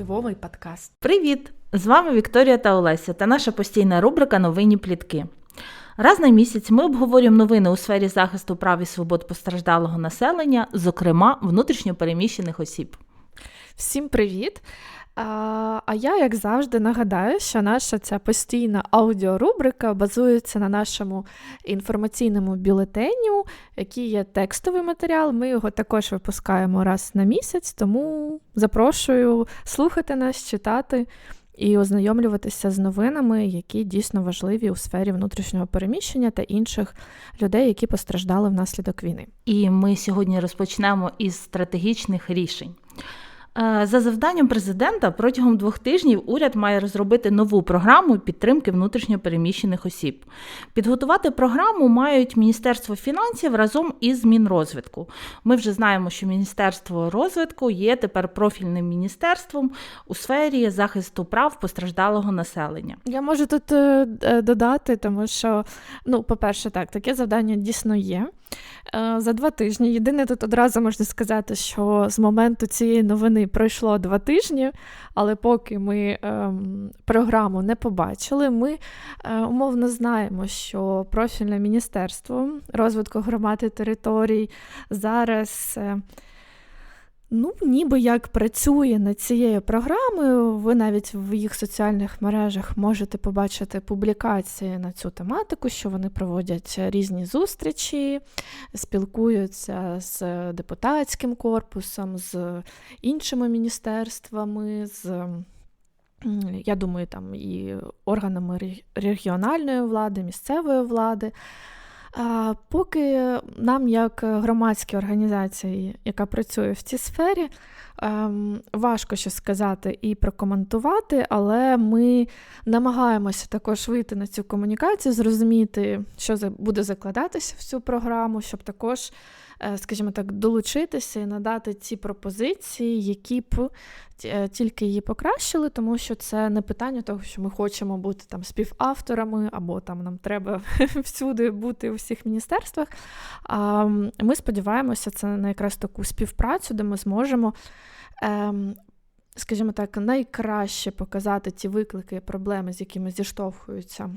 впливовий подкаст. Привіт! З вами Вікторія та Олеся та наша постійна рубрика Новинні плітки. Раз на місяць ми обговорюємо новини у сфері захисту прав і свобод постраждалого населення, зокрема внутрішньопереміщених осіб. Всім привіт! А я, як завжди, нагадаю, що наша ця постійна аудіорубрика базується на нашому інформаційному бюлетеню, який є текстовий матеріал. Ми його також випускаємо раз на місяць, тому запрошую слухати нас, читати і ознайомлюватися з новинами, які дійсно важливі у сфері внутрішнього переміщення та інших людей, які постраждали внаслідок війни. І ми сьогодні розпочнемо із стратегічних рішень. Е, за завданням президента протягом двох тижнів уряд має розробити нову програму підтримки внутрішньопереміщених осіб. Підготувати програму мають Міністерство фінансів разом із Мінрозвитку. Ми вже знаємо, що Міністерство розвитку є тепер профільним міністерством у сфері захисту прав постраждалого населення. Я можу тут е, е, додати, тому що, ну, по-перше, так, таке завдання дійсно є. Е, за два тижні. Єдине тут одразу можна сказати, що з моменту цієї новини пройшло два тижні, але поки ми ем, програму не побачили, ми е, умовно знаємо, що профільне міністерство розвитку громади територій зараз. Ну, ніби як працює над цією програмою. Ви навіть в їх соціальних мережах можете побачити публікації на цю тематику, що вони проводять різні зустрічі, спілкуються з депутатським корпусом, з іншими міністерствами. з... Я думаю, там і органами регіональної влади, місцевої влади. Поки нам, як громадській організації, яка працює в цій сфері, ем, важко щось сказати і прокоментувати, але ми намагаємося також вийти на цю комунікацію, зрозуміти, що буде закладатися в цю програму, щоб також скажімо так, долучитися і надати ці пропозиції, які б е, тільки її покращили, тому що це не питання того, що ми хочемо бути там співавторами, або там нам треба всюди бути у всіх міністерствах. А ми сподіваємося, це на якраз таку співпрацю, де ми зможемо. Ем, скажімо так, найкраще показати ті виклики проблеми, з якими зіштовхуються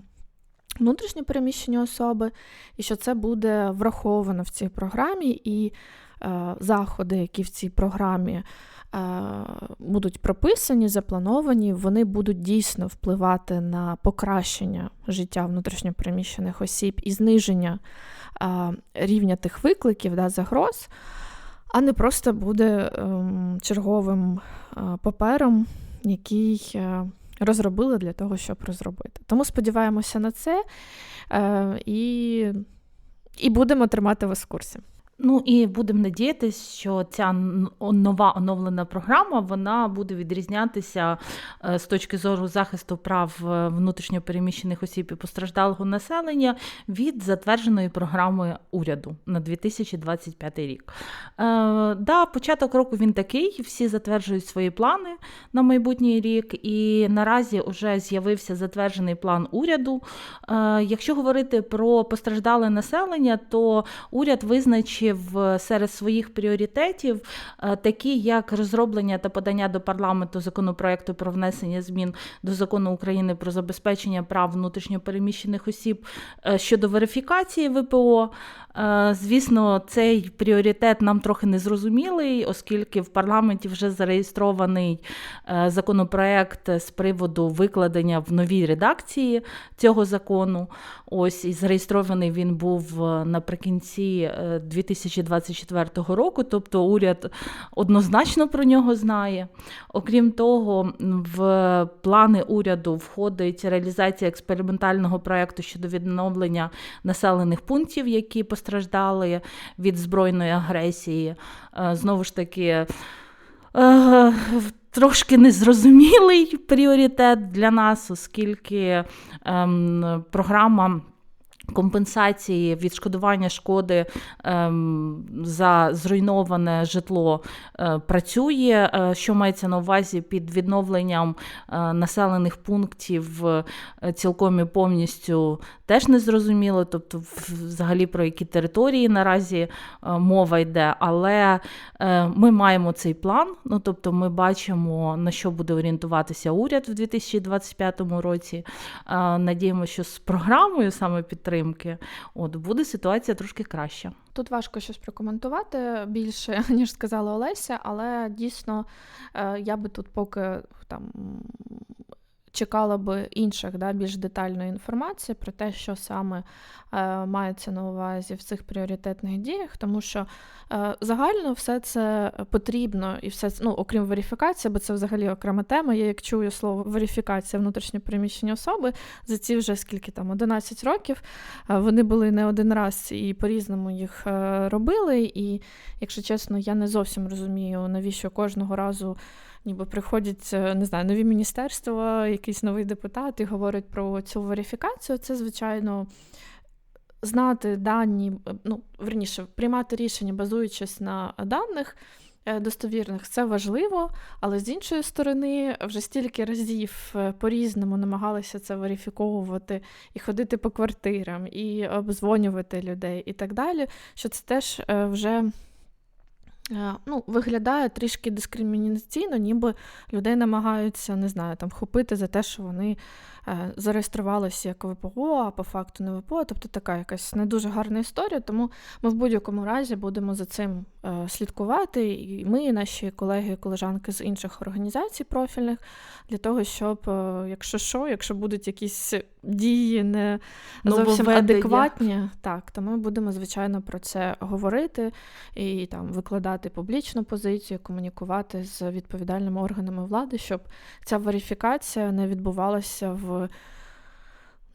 внутрішньо переміщені особи, і що це буде враховано в цій програмі, і е, заходи, які в цій програмі е, будуть прописані, заплановані, вони будуть дійсно впливати на покращення життя внутрішньопереміщених осіб і зниження е, рівня тих викликів, да, загроз. А не просто буде ем, черговим е, папером, який е, розробили для того, щоб розробити. Тому сподіваємося на це е, і, і будемо тримати вас в курсі. Ну і будемо надіятися, що ця нова оновлена програма вона буде відрізнятися е, з точки зору захисту прав е, внутрішньопереміщених осіб і постраждалого населення від затвердженої програми уряду на 2025 рік. Е, да, Початок року він такий, всі затверджують свої плани на майбутній рік, і наразі вже з'явився затверджений план уряду. Якщо говорити про постраждале населення, то уряд визначив визначив серед своїх пріоритетів, е, такі як розроблення та подання до парламенту законопроекту про внесення змін до закону України про забезпечення прав внутрішньопереміщених осіб е, щодо верифікації ВПО. Е, звісно, цей пріоритет нам трохи не зрозумілий, оскільки в парламенті вже зареєстрований законопроект з приводу викладення в новій редакції цього закону. Ось і зареєстрований він був наприкінці 2024 року, тобто уряд однозначно про нього знає. Окрім того, в плани уряду входить реалізація експериментального проєкту щодо відновлення населених пунктів, які постраждали від збройної агресії. Е, знову ж таки, е, Трошки незрозумілий пріоритет для нас, оскільки ем, програма Компенсації відшкодування шкоди ем, за зруйноване житло е, працює. Е, що мається на увазі під відновленням е, населених пунктів цілком і повністю теж не зрозуміло. Тобто, взагалі про які території наразі мова йде. Але ми маємо цей план. Ну тобто, ми бачимо на що буде орієнтуватися уряд в 2025 році. Надіємося, що з програмою саме підтримки от буде ситуація трошки краща. Тут важко щось прокоментувати більше, ніж сказала Олеся, але дійсно е, я би тут поки там чекала би інших, да, більш детальної інформації про те, що саме е, мається на увазі в цих пріоритетних діях, тому що е, загально все це потрібно і все ну, окрім верифікації, бо це взагалі окрема тема. Я як чую слово верифікація внутрішньопереміщення особи за ці вже скільки там 11 років. е, Вони були не один раз і по-різному їх е, робили. І, якщо чесно, я не зовсім розумію, навіщо кожного разу ніби приходять е, не знаю, нові міністерства, якийсь новий депутат і говорить про цю верифікацію. Це, звичайно, знати дані, е, ну, верніше, приймати рішення, базуючись на даних. е, Достовірних це важливо, але з іншої сторони, вже стільки разів по-різному намагалися це верифіковувати і ходити по квартирам, і обдзвонювати людей, і так далі. Що це теж вже ну, виглядає трішки дискримінаційно, ніби людей намагаються, не знаю, там хопити за те, що вони е, зареєструвалися як ВПО, а по факту не ВПО. Тобто така якась не дуже гарна історія. Тому ми в будь-якому разі будемо за цим е, слідкувати. І ми, і наші колеги, колежанки з інших організацій профільних, для того, щоб, е, якщо що, якщо будуть якісь дії не зовсім адекватні, так, то ми будемо, звичайно, про це говорити і там викладати публічну позицію, комунікувати з відповідальними органами влади, щоб ця верифікація не відбувалася в.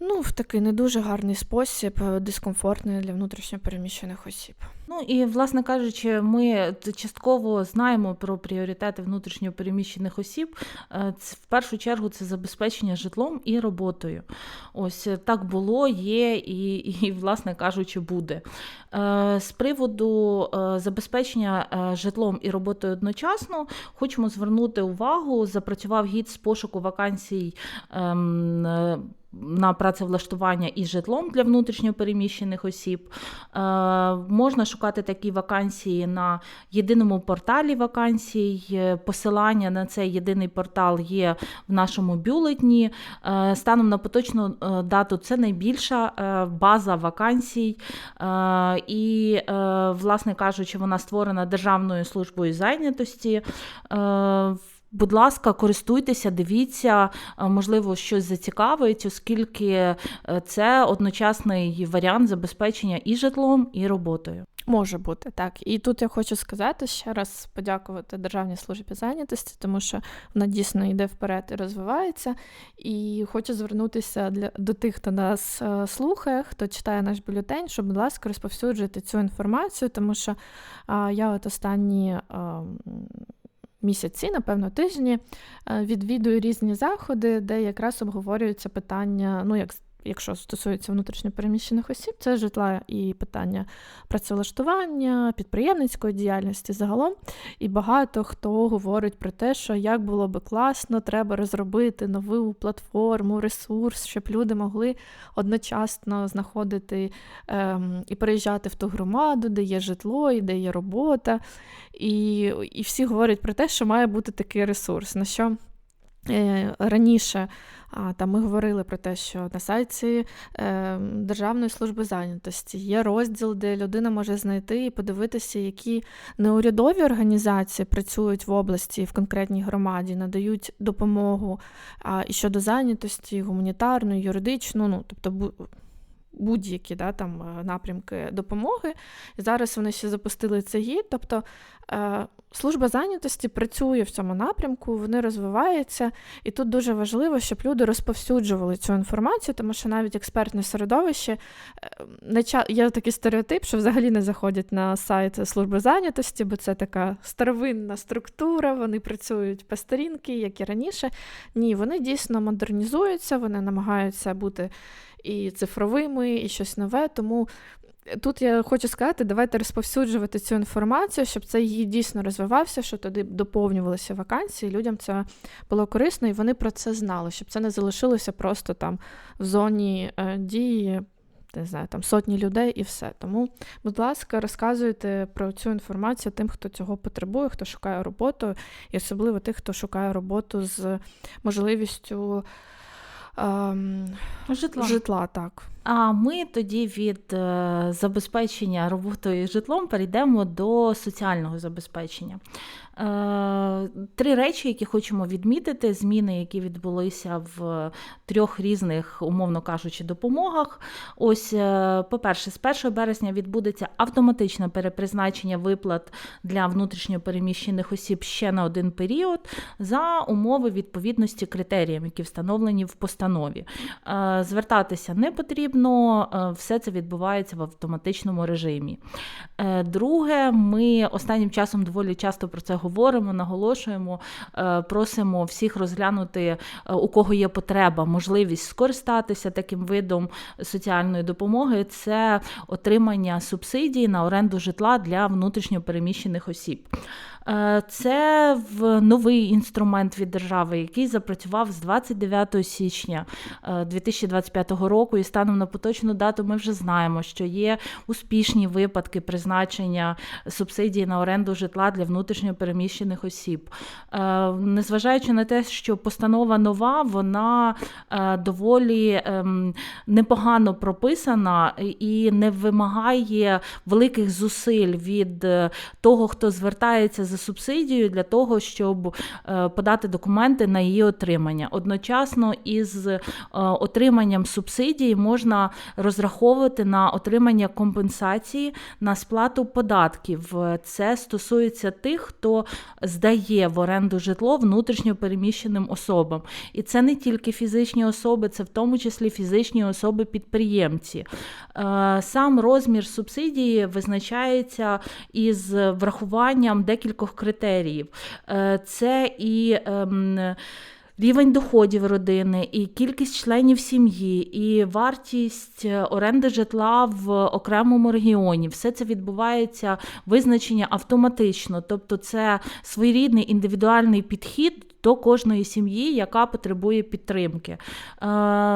Ну, в такий не дуже гарний спосіб, е, дискомфортний для внутрішньопереміщених осіб. Ну і власне кажучи, ми частково знаємо про пріоритети внутрішньопереміщених осіб. Е, в першу чергу це забезпечення житлом і роботою. Ось е, так було, є і, і власне кажучи, буде. Е, З приводу забезпечення житлом і роботою одночасно хочемо звернути увагу. Запрацював гід з пошуку вакансій. ем, На працевлаштування і житлом для внутрішньопереміщених осіб. Е, можна шукати такі вакансії на єдиному порталі вакансій. Е, Посилання на цей єдиний портал є в нашому бюлетні. Е, станом на поточну е, дату це найбільша база вакансій. І, власне кажучи, вона створена Державною службою зайнятості. Будь ласка, користуйтеся, дивіться, можливо, щось зацікавить, оскільки це одночасний варіант забезпечення і житлом, і роботою. Може бути так. І тут я хочу сказати ще раз подякувати Державній службі зайнятості, тому що вона дійсно йде вперед і розвивається. І хочу звернутися для до тих, хто нас е, слухає, хто читає наш бюлетень, щоб, будь ласка, розповсюджуйте цю інформацію, тому що е, я от останні. е, Місяці, напевно, тижні е, відвідую різні заходи, де якраз обговорюються питання, ну як якщо стосується внутрішньопереміщених осіб, це житла і питання працевлаштування, підприємницької діяльності загалом. І багато хто говорить про те, що як було би класно, треба розробити нову платформу, ресурс, щоб люди могли одночасно знаходити ем, і переїжджати в ту громаду, де є житло і де є робота. І, і всі говорять про те, що має бути такий ресурс. На що раніше а, там ми говорили про те, що на сайті е, Державної служби зайнятості є розділ, де людина може знайти і подивитися, які неурядові організації працюють в області в конкретній громаді, надають допомогу і щодо зайнятості, гуманітарну, юридичну, ну тобто будь-які да, там, е, напрямки допомоги. Зараз вони ще запустили цей гід. Тобто е, служба зайнятості працює в цьому напрямку, вони розвиваються, і тут дуже важливо, щоб люди розповсюджували цю інформацію, тому що навіть експертне середовище е, не ча... є такий стереотип, що взагалі не заходять на сайт служби зайнятості, бо це така старовинна структура, вони працюють по старінки, як і раніше. Ні, вони дійсно модернізуються, вони намагаються бути і цифровими, і щось нове. Тому тут я хочу сказати, давайте розповсюджувати цю інформацію, щоб це її дійсно розвивався, щоб туди доповнювалися вакансії. Людям це було корисно, і вони про це знали, щоб це не залишилося просто там в зоні е, дії. Не знаю, там сотні людей і все. Тому, будь ласка, розказуйте про цю інформацію тим, хто цього потребує, хто шукає роботу, і особливо тих, хто шукає роботу з можливістю ем, Житла. житла. Так. А ми тоді від е, забезпечення роботою і житлом перейдемо до соціального забезпечення. Е, Три речі, які хочемо відмітити: зміни, які відбулися в трьох різних, умовно кажучи, допомогах. Ось, е, по-перше, з 1 березня відбудеться автоматичне перепризначення виплат для внутрішньопереміщених осіб ще на один період за умови відповідності критеріям, які встановлені в постанові. Звертатися не потрібно, е, все це відбувається в автоматичному режимі. Е, Друге, ми останнім часом доволі часто про це говоримо, наголошуємо, е, просимо всіх розглянути, у кого є потреба, можливість скористатися таким видом соціальної допомоги. Це отримання субсидій на оренду житла для внутрішньопереміщених осіб. Е, Це новий інструмент від держави, який запрацював з 29 січня е, 2025 року. І станом на поточну дату ми вже знаємо, що є успішні випадки призначення субсидій на оренду житла для внутрішньопереміщених осіб. Е, Незважаючи на те, що постанова нова, вона е, доволі ем, непогано прописана і не вимагає великих зусиль від е, того, хто звертається за субсидією для того, щоб е, подати документи на її отримання. Одночасно із е, отриманням субсидії можна розраховувати на отримання компенсації на сплату податків. Це стосується тих, хто здає в оренду житло внутрішньо переміщеним особам. І це не тільки фізичні особи, це в тому числі фізичні особи-підприємці. Е, Сам розмір субсидії визначається із врахуванням декількох критеріїв. Е, Це і ем, Рівень доходів родини, і кількість членів сім'ї, і вартість е, оренди житла в окремому регіоні. Все це відбувається визначення автоматично, тобто це своєрідний індивідуальний підхід. До кожної сім'ї, яка потребує підтримки, Е,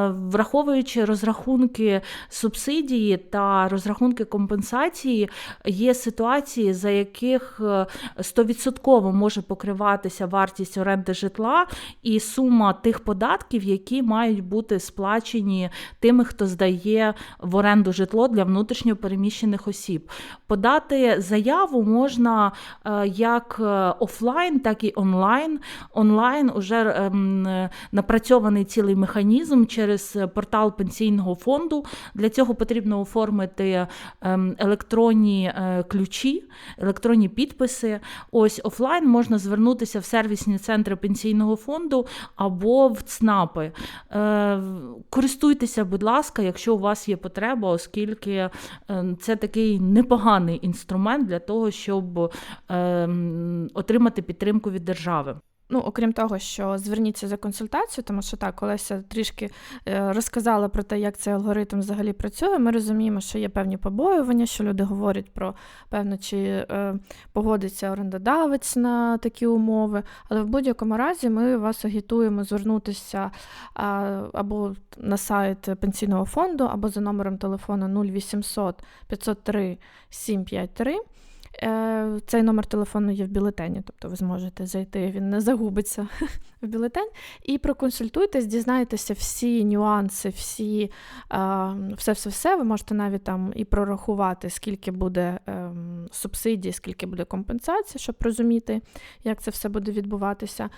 враховуючи розрахунки субсидії та розрахунки компенсації, є ситуації, за яких е, 100% може покриватися вартість оренди житла і сума тих податків, які мають бути сплачені тими, хто здає в оренду житло для внутрішньо переміщених осіб. Подати заяву можна е, як е, офлайн, так і онлайн. Онлайн уже ем, е, напрацьований цілий механізм через портал пенсійного фонду. Для цього потрібно оформити ем, електронні е, ключі, електронні підписи. Ось офлайн можна звернутися в сервісні центри пенсійного фонду або в ЦНАПи. Е, Користуйтеся, будь ласка, якщо у вас є потреба, оскільки е, це такий непоганий інструмент для того, щоб ем, отримати підтримку від держави. Ну, окрім того, що зверніться за консультацією, тому що так, Олеся трішки е, розказала про те, як цей алгоритм взагалі працює. Ми розуміємо, що є певні побоювання, що люди говорять про певно, чи е, погодиться орендодавець на такі умови. Але в будь-якому разі ми вас агітуємо звернутися або на сайт пенсійного фонду, або за номером телефону 0800 503 753. Е, Цей номер телефону є в бюлетені, тобто ви зможете зайти, він не загубиться в бюлетень. І проконсультуйтесь, дізнайтеся всі нюанси, всі все-все-все. Ви можете навіть там і прорахувати, скільки буде ем, субсидій, скільки буде компенсації, щоб розуміти, як це все буде відбуватися.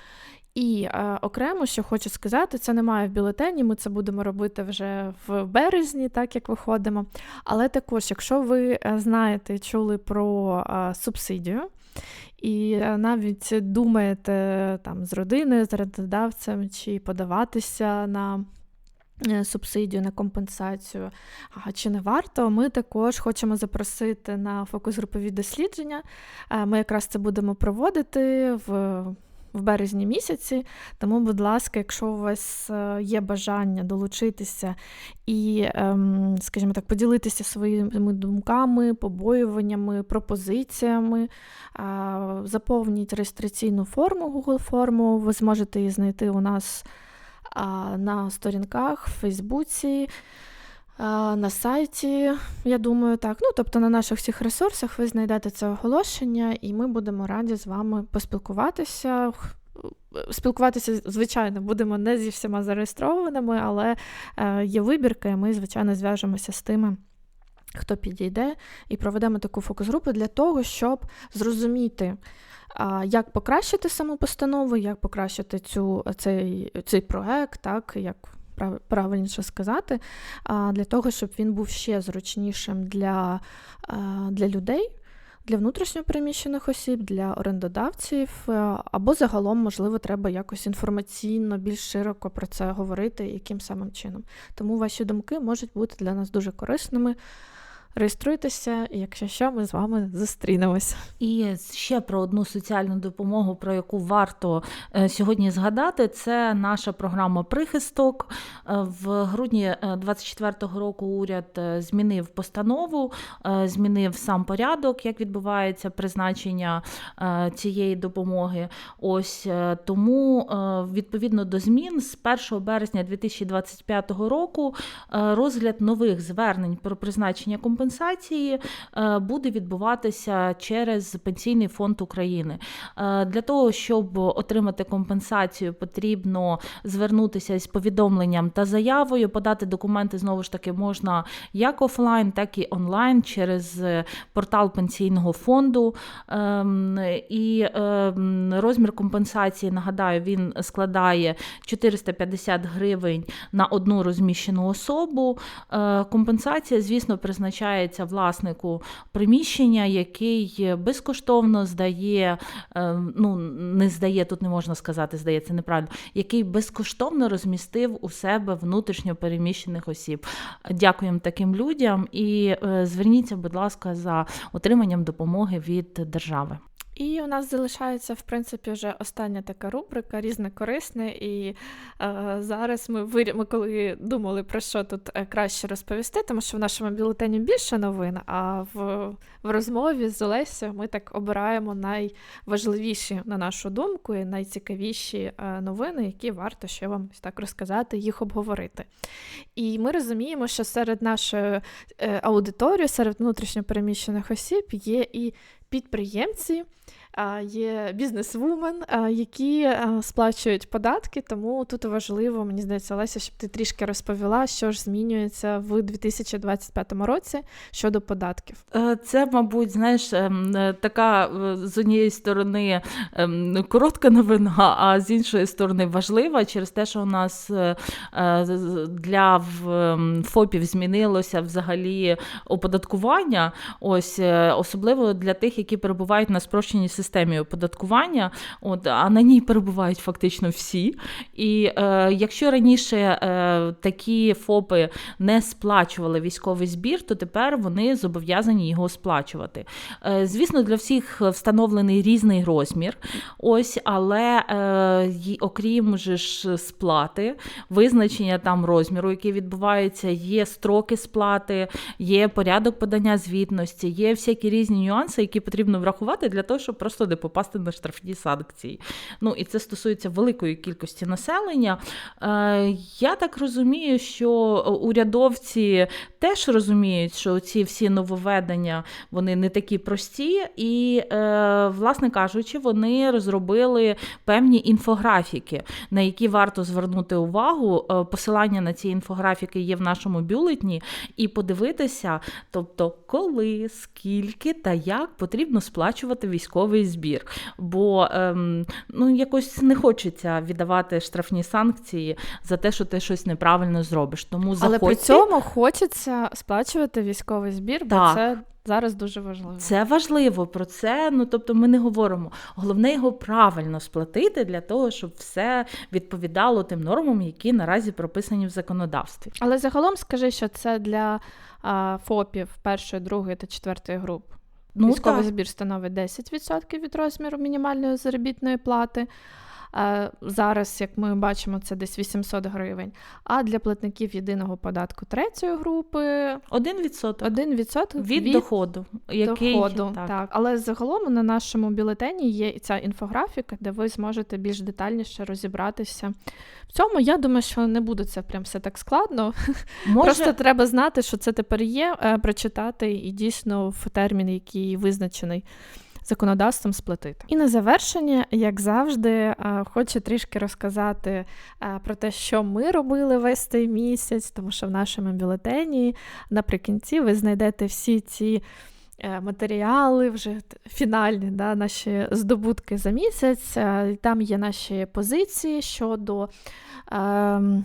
І е, окремо, що хочу сказати, це немає в бюлетені. Ми це будемо робити вже в березні, так як виходимо. Але також, якщо ви е, знаєте, чули про е, субсидію. І е, навіть думаєте там з родиною, з орендодавцем, чи подаватися на е, субсидію, на компенсацію, чи не варто, ми також хочемо запросити на фокус-групові дослідження. Ми якраз це будемо проводити в в березні місяці. Тому, будь ласка, якщо у вас е, є бажання долучитися і, ем, скажімо так, поділитися своїми думками, побоюваннями, пропозиціями, заповніть реєстраційну форму, Google форму. Ви зможете її знайти у нас на сторінках в Фейсбуці на сайті, я думаю, так. Ну, тобто на наших всіх ресурсах ви знайдете це оголошення, і ми будемо раді з вами поспілкуватися. Спілкуватися, звичайно, будемо не зі всіма зареєстрованими, але е, є вибірка, і ми, звичайно, зв'яжемося з тими, хто підійде, і проведемо таку фокус-групу для того, щоб зрозуміти, як покращити саму постанову, як покращити цю, цей цей проект, так, як правильніше сказати, для того, щоб він був ще зручнішим для, для людей. Для внутрішньопереміщених осіб, для орендодавців, е, або загалом, можливо, треба якось інформаційно більш широко про це говорити, яким самим чином. Тому ваші думки можуть бути для нас дуже корисними. Реєструйтеся, і якщо що, ми з вами зустрінемось. І ще про одну соціальну допомогу, про яку варто е, сьогодні згадати, це наша програма Прихисток. Е, в грудні 24-го е, року уряд змінив постанову, змінив сам порядок, як відбувається призначення цієї допомоги. Ось тому, відповідно до змін, з 1 березня 2025 року розгляд нових звернень про призначення компенсації компенсації е, буде відбуватися через Пенсійний фонд України. Е, для того, щоб отримати компенсацію, потрібно звернутися з повідомленням та заявою. Подати документи знову ж таки можна як офлайн, так і онлайн через портал пенсійного фонду. Ем, і ем, розмір компенсації, нагадаю, він складає 450 гривень на одну розміщену особу. Е, компенсація, звісно, призначає залишається власнику приміщення, який безкоштовно здає, е, ну не здає, тут не можна сказати, здається, неправильно, який безкоштовно розмістив у себе внутрішньо переміщених осіб. Дякуємо таким людям і е, зверніться, будь ласка, за отриманням допомоги від держави. І у нас залишається, в принципі, вже остання така рубрика різне корисне. І е, зараз ми ми коли думали, про що тут е, краще розповісти, тому що в нашому бюлетені більше новин, а в в розмові з Олесю ми так обираємо найважливіші, на нашу думку, і найцікавіші е, новини, які варто ще вам так розказати, їх обговорити. І ми розуміємо, що серед нашої е, аудиторії, серед внутрішньопереміщених осіб є і підприємці, є бізнес-вумен, які сплачують податки. Тому тут важливо, мені здається, Олеся, щоб ти трішки розповіла, що ж змінюється в 2025 році щодо податків. Е, це, мабуть, знаєш, ем, е, така е, з однієї сторони ем, коротка новина, а з іншої сторони важлива через те, що у нас для ем, ФОПів змінилося взагалі оподаткування. Ось особливо для тих, які перебувають на спрощеній системі системі оподаткування, от, а на ній перебувають фактично всі. І е, якщо раніше е, такі ФОПи не сплачували військовий збір, то тепер вони зобов'язані його сплачувати. Е, звісно, для всіх встановлений різний розмір, ось, але е, окрім же ж сплати, визначення там розміру, який відбувається, є строки сплати, є порядок подання звітності, є всякі різні нюанси, які потрібно врахувати для того, щоб просто просто не попасти на штрафні санкції. Ну і це стосується великої кількості населення. Е, Я так розумію, що урядовці теж розуміють, що ці всі нововведення вони не такі прості, і, е, власне кажучи, вони розробили певні інфографіки, на які варто звернути увагу. Е, посилання на ці інфографіки є в нашому бюлетні, і подивитися, тобто, коли, скільки та як потрібно сплачувати військовий збір. Бо ем, ну, якось не хочеться віддавати штрафні санкції за те, що ти щось неправильно зробиш. Тому заходьте... Але при цьому хочеться сплачувати військовий збір, бо так. це. Зараз дуже важливо. Це важливо про це. Ну тобто, ми не говоримо. Головне його правильно сплатити для того, щоб все відповідало тим нормам, які наразі прописані в законодавстві. Але загалом скажи, що це для а, ФОПів першої, другої та четвертої груп. Ну, Військовий так. збір становить 10% від розміру мінімальної заробітної плати. Зараз, як ми бачимо, це десь 800 гривень. А для платників єдиного податку третьої групи Один відсоток 1% від, доходу, який доходу. так. Так. Але загалом на нашому бюлетені є і ця інфографіка, де ви зможете більш детальніше розібратися. В цьому я думаю, що не буде це прям все так складно. Може, Просто треба знати, що це тепер є, е, прочитати і дійсно в термін, який визначений. Законодавством сплатити. І на завершення, як завжди, е, хочу трішки розказати е, про те, що ми робили весь цей місяць, тому що в нашому бюлетені наприкінці ви знайдете всі ці е, матеріали, вже фінальні да, наші здобутки за місяць. Е, Там є наші позиції щодо. ем,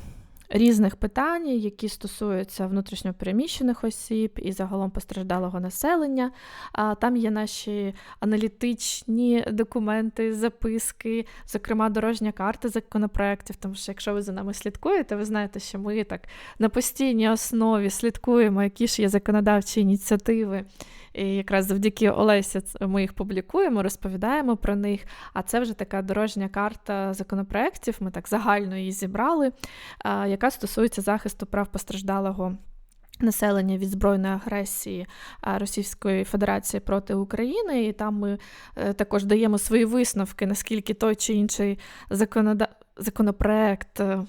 Різних питань, які стосуються внутрішньопереміщених осіб і загалом постраждалого населення. А там є наші аналітичні документи, записки, зокрема дорожня карта законопроєктів. Тому що якщо ви за нами слідкуєте, ви знаєте, що ми так на постійній основі слідкуємо, які ж є законодавчі ініціативи. І якраз завдяки Олесі ми їх публікуємо, розповідаємо про них. А це вже така дорожня карта законопроєктів. Ми так загально її зібрали, яка стосується захисту прав постраждалого. Населення від збройної агресії Російської Федерації проти України, і там ми е, також даємо свої висновки, наскільки той чи інший законода... законопроект, е,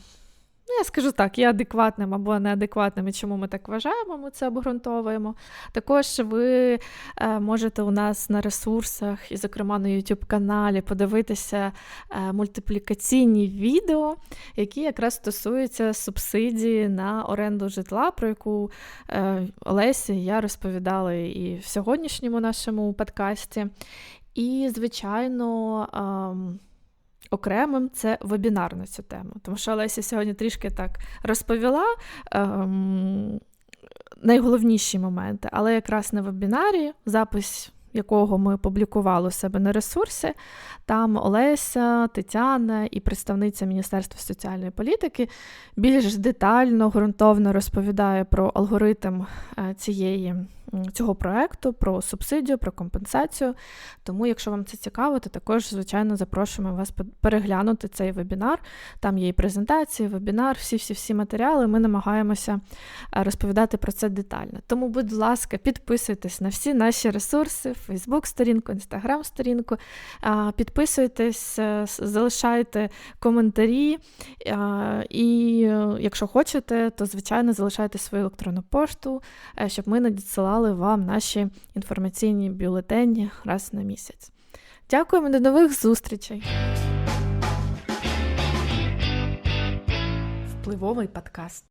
ну я скажу так, є адекватним або неадекватним, і чому ми так вважаємо, ми це обґрунтовуємо. Також ви е, можете у нас на ресурсах, і, зокрема, на YouTube каналі подивитися е, мультиплікаційні відео, які якраз стосуються субсидії на оренду житла, про яку е, Олесі і я розповідали і в сьогоднішньому нашому подкасті. І, звичайно, ем, окремим це вебінар на цю тему. Тому що Олеся сьогодні трішки так розповіла. Ем, найголовніші моменти, але якраз на вебінарі, запис якого ми публікували у себе на ресурсі, там Олеся, Тетяна і представниця Міністерства соціальної політики більш детально, ґрунтовно розповідає про алгоритм е, цієї, цього проекту, про субсидію, про компенсацію. Тому, якщо вам це цікаво, то також, звичайно, запрошуємо вас переглянути цей вебінар. Там є і презентації, вебінар, всі-всі-всі матеріали. Ми намагаємося е, розповідати про це детально. Тому, будь ласка, підписуйтесь на всі наші ресурси: Facebook сторінку, Instagram сторінку. Підписуйтесь, е, залишайте коментарі. І е, якщо хочете, то звичайно залишайте свою електронну пошту, щоб ми надсилали вам наші інформаційні бюлетені раз на місяць. Дякуємо до нових зустрічей! Впливовий подкаст.